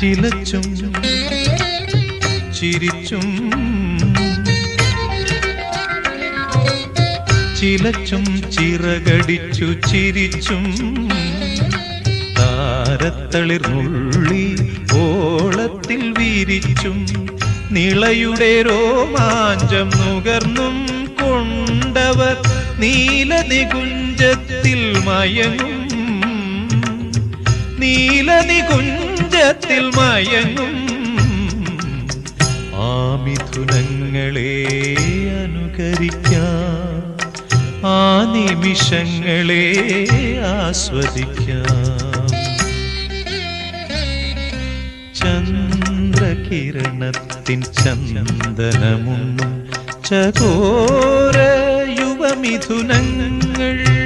ചിലച്ചും ചിരിച്ചും ചിലച്ചും ചിറകടിച്ചു ചിരിച്ചും താരത്തളിർന്നുള്ളി ഓളത്തിൽ വീരിച്ചും നിളയുടെ രോമാഞ്ചം നുകർന്നും കൊണ്ടവർ നീലനികുഞ്ചത്തിൽ മയങ്ങും. നീലനികുഞ്ചത്തിൽ മയങ്ങും. ആ മിഥുനങ്ങളെ അനുകരിക്കാം. ആ നിമിഷങ്ങളെ ആസ്വദിക്കാം. ചന്ദ്രകിരണത്തിൻ ചന്ദനമുണ്ണും ചകോര യുവമിഥുനങ്ങൾ.